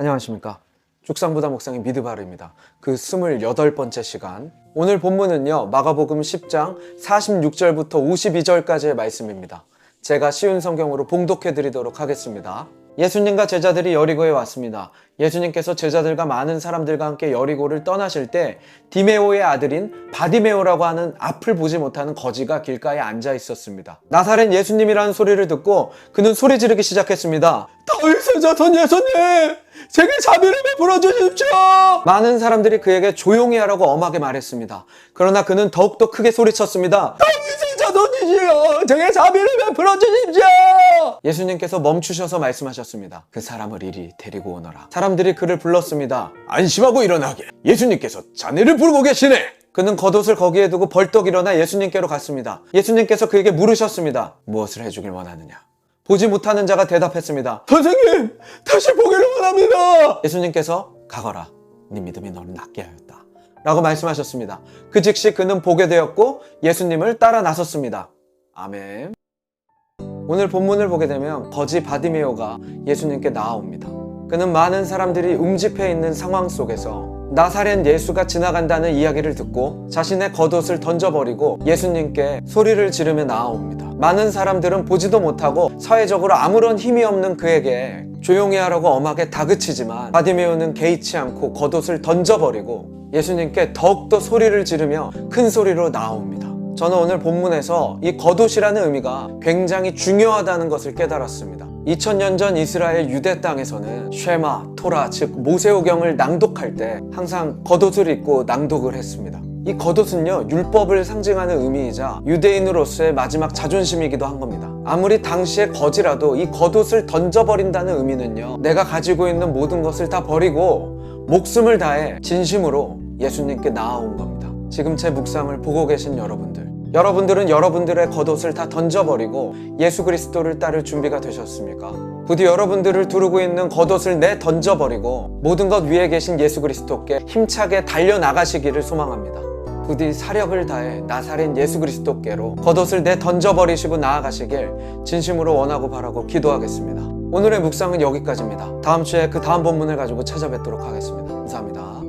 안녕하십니까. 죽상부다 목상의 미드바르입니다. 그 28번째 시간. 오늘 본문은요, 마가복음 10장 46절부터 52절까지의 말씀입니다. 제가 쉬운 성경으로 봉독해 드리도록 하겠습니다. 예수님과 제자들이 여리고에 왔습니다. 예수님께서 제자들과 많은 사람들과 함께 여리고를 떠나실 때 디메오의 아들인 바디메오라고 하는 앞을 보지 못하는 거지가 길가에 앉아 있었습니다. 나사렛 예수님이라는 소리를 듣고 그는 소리 지르기 시작했습니다. 다윗의 자손 예수님! 제게 자비를 베풀어 주십시오! 많은 사람들이 그에게 조용히 하라고 엄하게 말했습니다. 그러나 그는 더욱더 크게 소리쳤습니다. 다윗의 자손이시여! 제게 자비를 베풀어 주십시오! 예수님께서 멈추셔서 말씀하셨습니다. 그 사람을 이리 데리고 오너라. 사람들이 그를 불렀습니다. 안심하고 일어나게. 예수님께서 자네를 부르고 계시네. 그는 겉옷을 거기에 두고 벌떡 일어나 예수님께로 갔습니다. 예수님께서 그에게 물으셨습니다. 무엇을 해주길 원하느냐? 보지 못하는 자가 대답했습니다. 선생님, 다시 보기를 원합니다. 예수님께서 가거라. 네 믿음이 너를 낫게 하였다. 라고 말씀하셨습니다. 그 즉시 그는 보게 되었고 예수님을 따라 나섰습니다. 아멘. 오늘 본문을 보게 되면 거지 바디메오가 예수님께 나아옵니다. 그는 많은 사람들이 움집해 있는 상황 속에서 나사렛 예수가 지나간다는 이야기를 듣고 자신의 겉옷을 던져버리고 예수님께 소리를 지르며 나아옵니다. 많은 사람들은 보지도 못하고 사회적으로 아무런 힘이 없는 그에게 조용히 하라고 엄하게 다그치지만 바디메오는 개의치 않고 겉옷을 던져버리고 예수님께 더욱더 소리를 지르며 큰 소리로 나아옵니다. 저는 오늘 본문에서 이 겉옷이라는 의미가 굉장히 중요하다는 것을 깨달았습니다. 2000년 전 이스라엘 유대 땅에서는 쉐마, 토라, 즉 모세오경을 낭독할 때 항상 겉옷을 입고 낭독을 했습니다. 이 겉옷은요 율법을 상징하는 의미이자 유대인으로서의 마지막 자존심이기도 한 겁니다. 아무리 당시의 거지라도 이 겉옷을 던져버린다는 의미는요 내가 가지고 있는 모든 것을 다 버리고 목숨을 다해 진심으로 예수님께 나아온 겁니다. 지금 제 묵상을 보고 계신 여러분들 여러분들은 여러분들의 겉옷을 다 던져버리고 예수 그리스도를 따를 준비가 되셨습니까? 부디 여러분들을 두르고 있는 겉옷을 내 던져버리고 모든 것 위에 계신 예수 그리스도께 힘차게 달려나가시기를 소망합니다. 부디 사력을 다해 나사렛 예수 그리스도께로 겉옷을 내 던져버리시고 나아가시길 진심으로 원하고 바라고 기도하겠습니다. 오늘의 묵상은 여기까지입니다. 다음 주에 그 다음 본문을 가지고 찾아뵙도록 하겠습니다. 감사합니다.